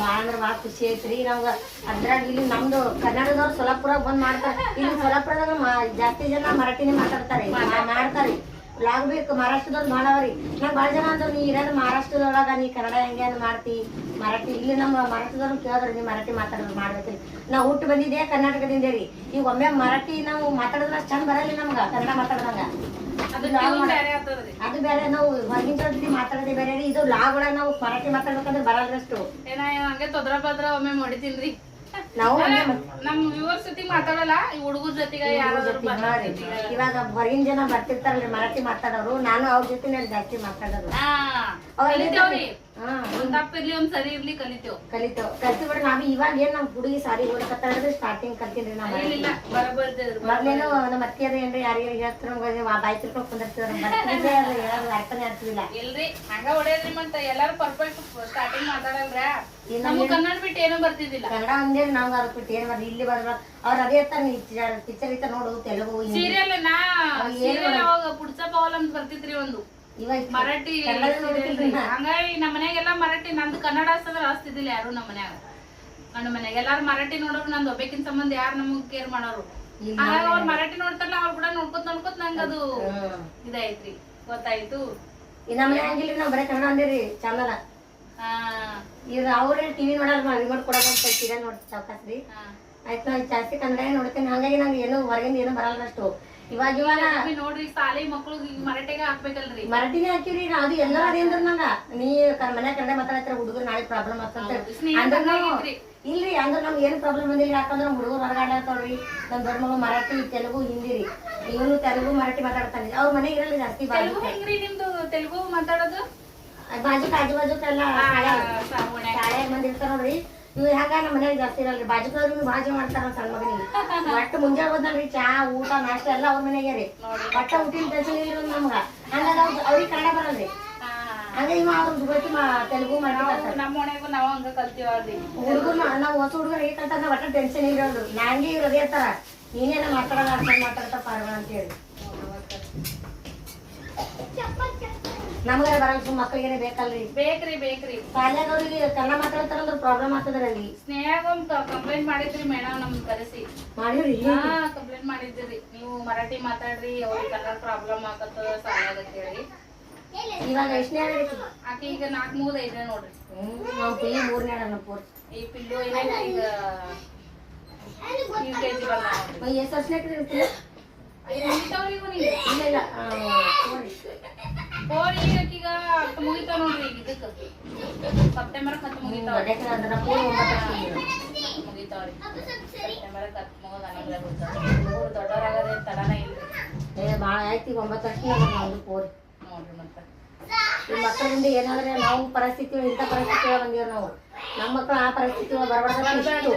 ಭಾಳ ಅಂದ್ರೆ ಭಾಳ ಖುಷಿ ಐತ್ರಿ. ನಮ್ಗ ಅದ್ರಾಗ ಇಲ್ಲಿ ನಮ್ದು ಕನ್ನಡದವ್ರು ಸೊಲಾಪುರ ಬಂದ್ ಮಾಡ್ತಾರೆ. ಇಲ್ಲಿ ಸೊಲಾಪುರದಾಗ ಜಾಸ್ತಿ ಜನ ಮರಾಠಿನೇ ಮಾತಾಡ್ತಾರೆ. ಮಾಡ್ತಾರೆ. ಬ್ಲಾಗ್ ಬೇಕು. ಮಹಾರಾಷ್ಟ್ರದವ್ರು ಮಾಡವ್ರಿ ನಾ ಭಾಳ ಜನ ಅಂದ್ರು, ನೀ ಇರೋದು ಮಹಾರಾಷ್ಟ್ರದೊಳಗ, ನೀ ಕನ್ನಡ ಹೆಂಗೆ ಮಾಡ್ತಿ? ಮರಾಠಿ, ಇಲ್ಲಿ ನಮ್ಮ ಮರಾಠದವ್ರು ಕೇಳಿದ್ರು ನೀ ಮರಾಠಿ ಮಾತಾಡೋದು ಮಾಡ್ಬೇಕ್ರಿ ನಾವು ಹುಟ್ಟು ಬಂದಿದ್ದೆ ಕರ್ನಾಟಕದಿಂದ ರೀ. ಈಗ ಒಮ್ಮೆ ಮರಾಠಿ ನಾವು ಮಾತಾಡಿದ್ರೆ ಚಂದ ಬರಲ್ಲ ನಮ್ಗ, ಕನ್ನಡ ಮಾತಾಡ್ದಂಗ. ಅದು ಬೇರೆ ನಾವು ಹೊರಗಿನ ಜೊತೆ ಮಾತಾಡೋದೇ ಬೇರೆ ಇದು ಲಾ ಒಳಗೆ ನಾವು ಮರಾಠಿ ಮಾತಾಡ್ಬೇಕಂದ್ರೆ ಬರಲ್ರಷ್ಟು. ಏನ ಹಂಗೆ ತೊದ್ರ ಪದ್ರ ಒಮ್ಮೆ ಹೊಡಿತೀನ್ರಿ ನಾವು ನಮ್ ವ್ಯೂವರ್ಸ್ ಜೊತೆ ಮಾತಾಡಲ್ಲ ಈ ಹುಡುಗರ ಜೊತೆಗೆ ಇವಾಗ ಹೊರಗಿನ ಜನ ಬರ್ತಿರ್ತಾರಲ್ರಿ ಮರಾಠಿ ಮಾತಾಡೋರು. ನಾನು ಅವ್ರ ಜೊತೆ ಜಾಸ್ತಿ ಮಾತಾಡೋದು. ಒಂದ್ ಒಂದ್ ಸರಿ ಇರ್ಲಿ ಕಲಿತೇವ್. ಕಲಿತೇವ್. ಕಲ್ತು ಬಿಡ್ರಿ ನಾವ್ ಇವಾಗ ಏನ್ ನಮ್ ಹುಡುಗಿ ಸಾರಿ ಓಡಕತ್ತಾರ ಸ್ಟಾರ್ಟಿಂಗ್ ಕಲ್ತೀನಿ ನಾ ಇಲ್ಲ ಬರಬರ್ತಿದ್ರು ಮೊದ್ಲೇನು ನಮ್ಮ ಅತ್ತಿಯರು ಏನ್ರಿ ಯಾರಿಗಾರ ಹೇಳ್ತಾರ ಬಾಯಿ ಅದು ಅರ್ಥನೇ ಆಗ್ತಿಲ್ಲ ಇಲ್ರಿ ಹಂಗ ಹೊಡೆಯಲ್ರಿ ಮತ್ತ ಎಲ್ಲಾರು ಪರ್ಫೆಕ್ಟ್ ಸ್ಟಾರ್ಟಿಂಗ್ ಮಾತಾಡಲ್ರ ನಮ್ಗ್ ಕನ್ನಡ ಬಿಟ್ಟು ಏನೂ ಬರ್ತಿದ್ದಿಲ್ಲ ಕನ್ನಡ ಅಂದೇಳಿ ನಾವ್ ಅದ್ ಬಿಟ್ಟು ಏನ್ ಬರ್ರಿ ಇಲ್ಲಿ ಬರ ಅವ್ರ ಅದೇ ತರ ಟಿಚರ್ ಇತ್ತ ನೋಡು ತೆಲುಗು ಸೀರಿಯಲ್ ನಾ ಸೀರಿಯಲ್ ಅವಾಗ ಪುಡ್ಸ ಪವಲ್ ಅಂತ ಬರ್ತಿದ್ರಿ ಒಂದು. ಮರಾಠಿ. ಹಂಗಾಗಿ ನಮ್ಮ ಮನ್ಯಾಗೆಲ್ಲ ಮರಾಠಿ ನಂದು ಕನ್ನಡ ಹಸ್ತಂದ್ರ ಹಸ್ತಿದ್ದಿಲ್ಲ ಯಾರು ನಮ್ಮ ಮನ್ಯಾಗ. ಗಂಡ ಮನ್ಯಾಗ ಎಲ್ಲಾರು ಮರಾಠಿ ನೋಡೋರು ನಂದು ಒಬ್ಬಕಿನ ಸಂಬಂಧ ಯಾರು ನಮಗ್ ಕೇರ್ ಮಾಡೋರು. ಹಾಗಾಗಿ ಅವ್ರು ಮರಾಠಿ ನೋಡ್ತಾರಲ್ಲ ಅವ್ರು ಕೂಡ ನೋಡ್ಕೊತ ನೋಡ್ಕೊತ ನಂಗ ಅದು. ಇದಾಯ್ತ್ರಿ. ಗೊತ್ತಾಯ್ತು. ನಮ್ಮ ಮನೆ ಹಂಗಿಲ್ರಿ ನಾವ್ ಬರೀ ಕನ್ನಡ ಒಂದೇ ರೀ ಚಾನಲ್ ಹಾ ಈಗ ಅವ್ರೇ ಟಿವಿ ನೋಡಲ್ಲ ರಿಮೋಟ್ ಕೊಡೋದು ಅಂತ ಸೀರಿಯಲ್ ನೋಡ್ತೀವಿ ಚೌಕಾಸ್ ರೀ. ಹಾ. ಆಯ್ತು ನಾನು ಜಾಸ್ತಿ ಕನ್ನಡ ನೋಡ್ತೇನೆ ಹಾಗಾಗಿ ನಂಗೆ ಏನು ಹೊರಗಿಂದ ಏನು ಬರಲ್ಲ ಅಷ್ಟು. ಇವಾಗ ಇವಾಗ ನೋಡ್ರಿ ಸಾಲಿ ಮಕ್ಳು ಮರಾಠಿಗೆ ಹಾಕ್ಬೇಕಲ್ರಿ. ಮರಾಠಿನೇ ಹಾಕಿರಿ ಅದು ಎಲ್ಲ ಅದೇ ಅಂದ್ರ ನಂಗ? ನೀ ಮನೆ ಕನ್ನಡ ಮಾತಾಡತ್ರ ಹುಡುಗರು ನಾಳೆ ಪ್ರಾಬ್ಲಮ್ ಆಗ್ತಂತ ಅಂದ್ರ ನಾವು ಇಲ್ರಿ. ಅಂದ್ರೆ ನಮ್ಗೆ ಏನು ಪ್ರಾಬ್ಲಮ್ ಬಂದಿಲ್ಲ ಯಾಕಂದ್ರೆ ನಮ್ಮ ಹುಡುಗರು ಹೊರಗಾಡ್ತಾವ್ರಿ ನಮ್ಮ ದೊಡ್ಡ ಮಗ ಮರಾಠಿ ತೆಲುಗು ಹಿಂದಿ ರೀ. ಇವನು ತೆಲುಗು ಮರಾಠಿ ಮಾತಾಡ್ತಾನೆ. ಅವ್ರ ಮನೆ ಇರಲ್ಲ ಜಾಸ್ತಿ ಬಾಜು ಹೆಂಗ್ರಿ ನಿಮ್ದು? ತೆಲುಗು ಮಾತಾಡೋದು? ಬಾಜು ಆಜು ಬಾಜು ಎಲ್ಲ ಬಂದಿರ್ತಾರ ಶಾಲೆ ಮಂದಿ ಇರ್ತಾರ ನೋಡ್ರಿ ಇವ್ ಹ್ಯಾಂಗ ನಮ್ಮ ಮನೆಯಾಗ ಜಾಸ್ತಿ ಇರಲ್ರಿ ಬಾಜುದವ್ರು ಬಾಜು ಮಾಡ್ತಾರ ಸಣ್ಣ ಮಗನಿಗೆ. ಒಟ್ಟು ಮುಂಜಾನೆ ಹೋದ್ನಲ್ರಿ ಚಾ ಊಟ ನಾಷ್ಟ ಎಲ್ಲ ಅವ್ರ ಮನೆಗೆ ರೀ. ಒಟ್ಟ ಊಟಿನ ಟೆನ್ಷನ್ ಇರೋದು ನಮ್ಗ. ಹಂಗಾಗ ಅವ್ರ್ ಅವ್ರಿಗೆ ಕನ್ನಡ ಬರಲ್ರಿ ಹಂಗ ಇವ ಅವ್ರ ಗೊತ್ತಿ ತೆಲುಗು ಮಾಡ್ತಾರೆ ನಮ್ಮ ಮನೆಗೂ ನಾವು ಹಂಗ ಕಲ್ತೀವಲ್ರಿ. ಹುಡುಗರು ನಾವು ಹೊಸ ಹುಡುಗರು ಹೇಗೆ ಕಲ್ತಾರ ಒಟ್ಟ ಟೆನ್ಷನ್ ಇರೋದು ನಂಗೆ ಇವ್ರು ಅದೇ ಇರ್ತಾರ ನೀನೇನ ಮಾತಾಡಲ್ಲ ಅರ್ಥ ಮಾತಾಡ್ತಾ ಪಾರ್ವ ಅಂತ ಹೇಳಿ. ನಮಗಾರ ಬರಲ್ ಸುಮ್ ಮಕ್ಕಳಿಗೆ ಬೇಕಲ್ರಿ. ಬೇಕ್ರಿ ಬೇಕ್ರಿ. ಶಾಲ್ಯಾಗ ಕನ್ನಡ ಕನ್ನಡ ಮಾತಾಡ್ತಾರಂದ್ರೆ ಪ್ರಾಬ್ಲಮ್ ಆಗ್ತದ್ರಲ್ಲಿ. ಸ್ನೇಹಗೊಮ್ ಕಂಪ್ಲೇಂಟ್ ಮಾಡಿದ್ರಿ ಮೇಡಮ್ ನಮ್ ಕರೆಸಿ. ಮಾಡಿದ್ರಿ ಹಾ ಕಂಪ್ಲೇಂಟ್ ಮಾಡಿದ್ರಿ ನೀವು ಮರಾಠಿ ಮಾತಾಡ್ರಿ ಅವ್ರಿಗೆ ಕನ್ನಡ ಪ್ರಾಬ್ಲಮ್ ಆಗತ್ತದ ಸಾಲದ ಹೇಳಿ ಇವಾಗ ಎಷ್ಟನೇ ಆಗೈತಿ ಆಕೆ ಈಗ ನಾಲ್ಕು ಮೂರ್ ಐದ ನೋಡ್ರಿ ನಾವು ಪಿಲ್ಲಿ ಮೂರನೇ ಪೂರ್ ಈ ಪಿಲ್ಲು ಏನಾಗ ಈಗ ಯು ಕೆ ಜಿ ಬಂದ ಎಷ್ಟು ವರ್ಷನೇ ಇಲ್ಲ ಇಲ್ಲ ಆ, ಈಗ ಈಗ ಮುಗಿತಾವ ನೋಡ್ರಿ ಈಗ ಇದಕ್ಕೆ. ಸೆಪ್ಟೆಂಬರ್ ಹತ್ತು ಮುಗಿತಾವ. ಮುಗಿತಾವ್ರಿ. ಸೆಪ್ಟೆಂಬರ್ ಹತ್ತು ಮುಗಿದ ಹನ್ನೊಂದರ ಹುಡುಗರು ದೊಡ್ಡವರಾಗದೆ ತಡನ ಇಲ್ಲ. ಏ ಭಾಳ ಆಯ್ತು ಈಗ ಒಂಬತ್ತು ವರ್ಷ ನಮ್ದು ಪೂರ್ ನೋಡ್ರಿ ಮತ್ತೆ. ಈ ಮಕ್ಕಳಿಂದ ಏನಾದ್ರೆ ನಾವು ಪರಿಸ್ಥಿತಿ ಇಂಥ ಪರಿಸ್ಥಿತಿ ಬಂದಿವ್ ನಾವು. ನಮ್ಮ ಮಕ್ಕಳು ಆ ಪರಿಸ್ಥಿತಿ ಬರಬಾರ್ದು.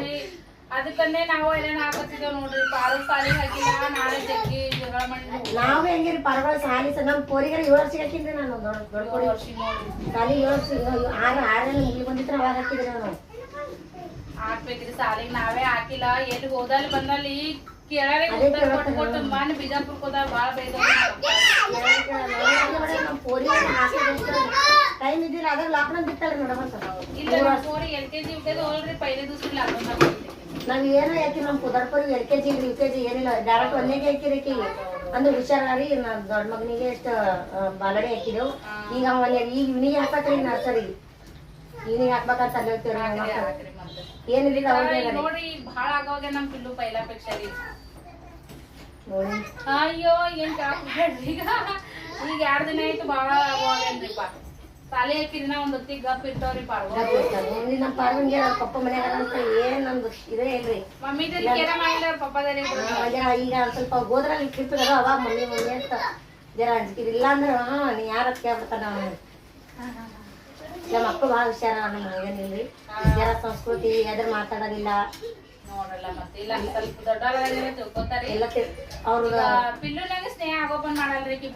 ಅದಕ್ಕನ್ನೇ ನಾವು ಎಲ್ಲ ಹಾಕತ್ತಿದ್ದೇವೆ ನೋಡ್ರಿ. ಪಾರು ಸಾಲಿ ಹಾಕಿಲ್ಲ ನಾಳೆ ಜಗ್ಗಿ ಜಗಳ ಮಾಡಿ ನಾವು ಹೆಂಗಿರಿ ಪರಗಳ ಸಾಲಿ ಸ ನಮ್ ಪೋರಿಗರ ಏಳು ವರ್ಷ ಹಾಕಿದ್ರಿ ನಾನು ದೊಡ್ಡ ದೊಡ್ಡ ಏಳು ವರ್ಷ ನೋಡ್ರಿ ಸಾಲಿ ಏಳು ವರ್ಷ ಆರು ಆರಲ್ಲಿ ಮುಗಿ ಬಂದಿದ್ರೆ ಅವಾಗ ಹಾಕಿದ್ರಿ ನಾನು. ಹಾಕ್ಬೇಕ್ರಿ ಸಾಲಿಗೆ ನಾವೇ ಹಾಕಿಲ್ಲ. ಎಲ್ಲಿ ಹೋದಲ್ಲಿ ಬಂದಲ್ಲಿ ಕೇಳಾರೆ ಅದೇ ಉತ್ತರ ಕೇಳ್ತಾರೆ. ಕೊಟ್ಟು ಕೊಟ್ಟು ಮನೆ ಬಿಜಾಪುರಕ್ಕೆ ಹೋದಾಗ ಭಾಳ ಬೇಗ ಪೋರಿ ಟೈಮ್ ಇದ್ದಿಲ್ಲ ಅದ್ರ ಲಾಕ್ಡೌನ್ ಇಲ್ಲ ನಮ್ಮ L K G U K G ಹೋಲ್ರಿ ಪೈಲೆ ದಿವ್ಸ ಲಾಕ್ಡೌನ್ ನಾವ್ ಏನೋ ಯಾಕೆ ನಮ್ಮ Kudarpura L K G U K G ಏನಿಲ್ಲ ಡೈರೆಕ್ಟ್ ಒಂದೇಗೆ ಹಾಕಿರಿ ಅಂದ್ರೆ ಹುಷಾರಾರಿ ನಮ್ಮ ದೊಡ್ಡ ಮಗನಿಗೆ ಎಷ್ಟು ಬಾಲಡಿ ಹಾಕಿದೆವು. ಈಗ ಈಗ ಇವನಿಗೆ ಹಾಕ್ಬೇಕ್ರಿ ನರ್ಸರಿ ಇವನಿಗೆ ಹಾಕ್ಬೇಕಂತ ಅಲ್ಲಿ ಹೋಗ್ತೀವಿ ನಾವು. ಮಕ್ಕಳು. ಏನಿಲ್ಲ ನೋಡ್ರಿ ಭಾಳ ಆಗೋವಾಗ ನಮ್ ಪಿಲ್ಲು ಪೈಲಾಪೇಕ್ಷ ರೀ ಅಯ್ಯೋ ಏನ್ ಈಗ? ಈಗ ಎರಡ್ ದಿನ ಆಯ್ತು ಭಾಳ ಆಗೋಗೇನ್ರಿಪ್ಪ ಸಾಲಿ ಹಾಕಿದಿನ ಒಂದ್ ಹೊತ್ತಿಗೆ ಗಪ್ ಇರ್ತಾವ್ರಿ ಪಪ್ಪ ಮನ್ಯಾಗ ಅಂತ ಏನ್ ನಮ್ದು ಇದೇ ಇಲ್ರಿ. ರೀ ಕೇರ ಮಾಡಿಲ್ಲ ಅವ್ರ ಪಪ್ಪದಲ್ಲಿ ಆ, ಜರ ಈಗ ಸ್ವಲ್ಪ ಅವಾಗ ಮಮ್ಮಿ ಮಮ್ಮಿ ಅಂತ ಜರ ಅಂಜಿಕಿರಿ ಇಲ್ಲ ಅಂದ್ರೆ ಹಾ ನೀ ಯಾರ ಕೇಳ್ಬಿಡ್ತಾನ ಅವನು? ನಮ್ಮ ಮಕ್ಕಳು ಭಾಳ ಹುಷಾರ ನಮ್ಮ ಮಗನಿಲ್ರಿ ಜರ ಸಂಸ್ಕೃತಿ ಎದ್ರ ಮಾತಾಡೋದಿಲ್ಲ. ನೋಡ್ರಲ್ಲ ಮತ್ತೆ. ಇಲ್ಲ ಸ್ನೇಹ ಮಾಡಲ್ರಿ ಕಿ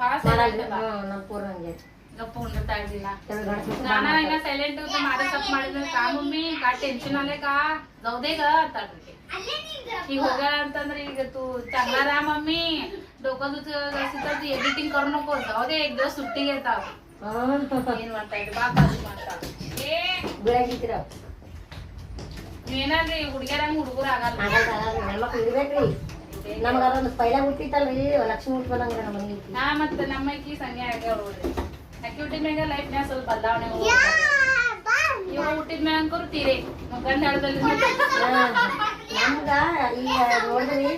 ಸೈಲೆಂಟ್ ಮಾಡಿ ತಪ್ಪು ಮಾಡಿದ್ರೆ ಕಾ ಮಮ್ಮಿ ಕಾ ಟೆನ್ಷನ್ ಅಲ್ಲೇ ಕಾ ದೌದೇಗ ಅಂತಾಡ್ರಿ ಹೋಗ ಅಂತಂದ್ರೆ ಈಗ ತು ಚಂಗರ ಮಮ್ಮಿ ಎಡಿಟಿಂಗ್ ಕರ್ नको ದೌದೇ एक ಸುಟ್ಟಿಗೆ ಇರ್ತಾವ. ಏನ್ ಮಾಡ್ತಾ ಇದ್ರು ಬಾ ಕಾಸು ಹುಡುಗಿಯರಂಗ್ ಹುಡುಗರು ಆಗಲ್ಲ. ಆಗಲ್ಲ ಆಗಲ್ಲ. ಹೆಣ್ಮಕ್ಳು ಇರ್ಬೇಕ್ರಿ. ನಮ್ಗ ಅದೊಂದು ಪೈಲ ಹುಟ್ಟಿತ್ತಲ್ರಿ. ಲಕ್ಷ್ಮಿ ಹುಟ್ಕೊಂಡಂಗ್ರಿ ನಮ್ಮ ಮನೆಗೆ ನಾ ಮತ್ತೆ ನಮ್ಮ ಅಕ್ಕಿ ಸಂಜೆ ಆಗ್ಯಾವ ನೋಡ್ರಿ. ಅಕ್ಕಿ ಹುಟ್ಟಿದ ಮ್ಯಾಗ ಲೈಫ್ನ್ಯಾಗ ಸ್ವಲ್ಪ ಬದಲಾವಣೆ ಇವ ಹುಟ್ಟಿದ ಮ್ಯಾಗ ಅಂಕರು ತೀರಿ. ಮುಖಂಡ ಹೇಳ್ದಲ್ಲಿ ನಮ್ಗ ಈಗ ನೋಡಿದ್ರಿ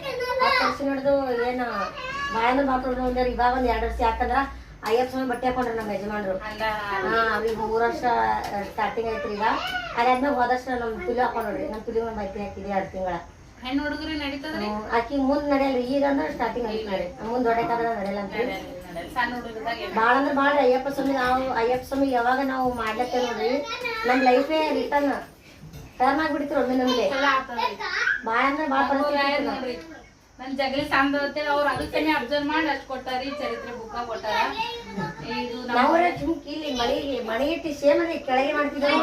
ಹತ್ತು ವರ್ಷ ನೋಡಿದು ಏನು ಭಾಳ ಅಂದ್ರೆ ಮಾತಾಡೋದು ಅಂದ್ರೆ ಇವಾಗ ಒಂದ್ ಎರಡು ವರ್ಷ ಯಾಕಂದ್ರ ಐವತ್ತು ಸ್ವಾಮಿ ಬಟ್ಟೆ ಹಾಕೊಂಡ್ರಿ ನಮ್ಮ ಯಜಮಾನ್ರು. ಈಗ ಹಾ ಮೂರು ವರ್ಷ ಸ್ಟಾರ್ಟಿಂಗ್ ಐತ್ರಿ ಈಗ. ಅದಾದ್ಮೇಲೆ ಹೋದಷ್ಟ ನಮ್ಮ ತುಲಿ ಹಾಕೊಂಡ್ರಿ. ನಮ್ಮ ತುಲಿ ಒಂದು ಐತಿ ಹಾಕಿದ್ವಿ ಎರಡು ತಿಂಗಳ. ಹೆಣ್ಣು ಹುಡುಗರಿ ನಡೀತದ್ರಿ? ಆಕಿ ಮುಂದ್ ನಡೆಯಲ್ರಿ. ಈಗ ಅಂದ್ರೆ ಸ್ಟಾರ್ಟಿಂಗ್ ಐತಿ ನಡಿ ಮುಂದ್ ದೊಡ್ಡಕಾದ್ರೆ ನಡೆಯಲ್ಲ ಅಂತ ಭಾಳ ಅಂದ್ರೆ ಭಾಳ ಅಯ್ಯಪ್ಪ ಸ್ವಾಮಿ ನಾವು ಅಯ್ಯಪ್ಪ ಸ್ವಾಮಿ ಯಾವಾಗ ನಾವು ಮಾಡ್ಲತ್ತೇವೆ ನೋಡ್ರಿ. ನಮ್ಮ ಲೈಫೇ ರಿಟರ್ನ್ ಟರ್ನ್ ಆಗ್ಬಿಡ್ತೀವಿ ಒಮ್ಮೆ ನಮ್ಗೆ. ಭಾಳ ಅಂದ್ರೆ ಭಾಳ ಪರಿಸ್ಥಿತಿ ನನ್ ಜಗಲಿ ಸಾಂದ್ ಅಂತೇಳಿ ಅವ್ರು ಅದಕ್ಕೆ ಅಬ್ಸರ್ವ್ ಮಾಡಿ ಅಷ್ಟು ಕೊಟ್ಟಾರಿ ಚರಿತ್ರೆ ಬುಕ್ಕ ಕೊಟ್ಟಾರ. ಇದು ನಾವು ಚುಮ್ಕಿ ಇಲ್ಲಿ ಮಳಿಗೆ ಮಳಿ ಇಟ್ಟು ಸೇಮ್ ಅದೇ ಕೆಳಗೆ. ಮಾಡ್ತಿದ್ರು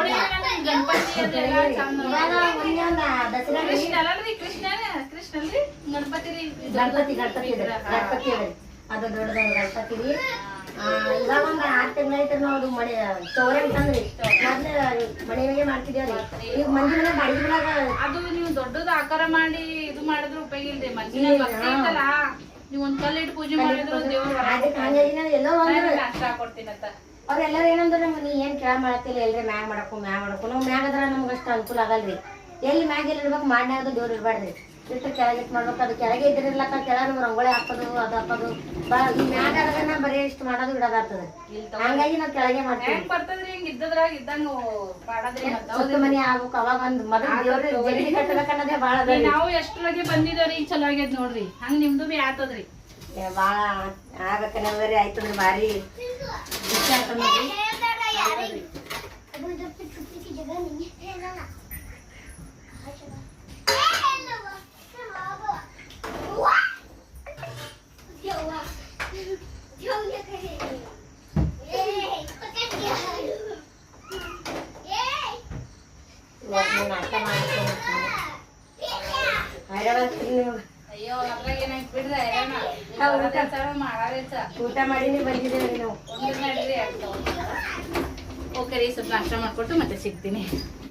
ಕೃಷ್ಣ ಅಲ್ಲರಿ ಕೃಷ್ಣ ಕೃಷ್ಣ ಅಲ್ರಿ ಗಣಪತಿ ಗಣಪತಿ ಗಣಪತಿ ಗಣಪತಿ ಅದು ದೊಡ್ಡದ ಗಣಪತಿ ರೀ. ಇವಾಗ ಒಂದ್ ಆರ್ ತಿಂಗಳ ಐತ್ರಿ ನಾವು ಮಳೆ ಚೌರ ಅಂತಂದ್ರಿ ಮೊದ್ಲು ಮನೆಯಾಗೆ ಮಾಡ್ತಿದ್ದೇವ್ರಿ ಈಗ ಮಂದಿ ಮನೆ ಅದು ನೀವು ದೊಡ್ಡದ ಆಕಾರ ಮಾಡಿ ಇದು ಮಾಡಿದ್ರು ಉಪಯೋಗ ಇಲ್ರಿ ಮನುಷ್ಯನ ಭಕ್ತಿ ಐತಲ್ಲ ನೀವು ಒಂದ್ ಕಲ್ಲು ಇಟ್ಟು ಪೂಜೆ ಮಾಡಿದ್ರು ದೇವ್ರು ಅದಕ್ಕೆ ಹಂಗಾಗಿ ಎಲ್ಲೋ ಒಂದು ನಾಷ್ಟ ಹಾಕೊಡ್ತೀನಂತ ಅವ್ರೆಲ್ಲರೂ ಏನಂದ್ರೆ ನಮ್ಗೆ ನೀ ಏನ್ ಕೆಳ ಮಾಡತ್ತಿಲ್ಲ ಎಲ್ರಿ ಮ್ಯಾಗ ಮಾಡಕು ಮ್ಯಾಗ ಮಾಡಕು. ನಮ್ಗೆ ಮ್ಯಾಗ ಅದ್ರ ನಮ್ಗೆ ಅಷ್ಟು ಅನುಕೂಲ ಆಗಲ್ರಿ. ಎಲ್ಲಿ ಮ್ಯಾಗ ಎಲ್ಲಿ ಇಡ್ಬೇಕು ಮಾಡ್ನಾಗ ದೇವ್ರು ಇರ್ಬಾರ್ದ್ರಿ ಇಟ್ಟು ಕೆಳಗೆ ಇಟ್ಟು ಮಾಡ್ಬೇಕು. ಅದು ಕೆಳಗೆ ಇದ್ರಿರ್ಲಕ್ಕ ಕೆಳಗೆ ನಾವು ರಂಗೋಳಿ ಹಾಕೋದು ಅದು ಹಾಕೋದು. ಭಾಳ ಈ ಮ್ಯಾಗ ಬರೀ ಇಷ್ಟು ಮಾಡೋದು ಇಡೋದಾಗ್ತದೆ. ಹಂಗಾಗಿ ನಾವು ಕೆಳಗೆ ಮಾಡ್ತೀವಿ. ಮನೆ ಆಗ್ಬೇಕು? ಅವಾಗ ಒಂದು ಮೊದಲು ದೇವ್ರ ಕಟ್ಟಬೇಕನ್ನೋದೇ ಭಾಳ ನಾವು ಎಷ್ಟ್ರೊಳಗೆ ಬಂದಿದ್ದೇವ್ರಿ ಈಗ ಚಲೋ ನೋಡ್ರಿ. ಹಂಗ ನಿಮ್ದು ಬಿ ಆತದ್ರಿ. ಭಾಳ ಆಗ್ಬೇಕನ್ನೋದ್ರಿ ಆಯ್ತದ್ರಿ ಭಾರಿ. ಖುಷಿ ಆಗ್ತೀರಿ ನೀವು ಅಯ್ಯೋ ಏನಾಯ್ತು ಊಟ ಮಾಡಿನೇ ನಡ್ರಿ ಓಕೆ ರೀ ಸ್ವಲ್ಪ ನಾಷ್ಟ ಮಾಡ್ಕೊಟ್ಟು ಮತ್ತೆ ಸಿಗ್ತೀನಿ.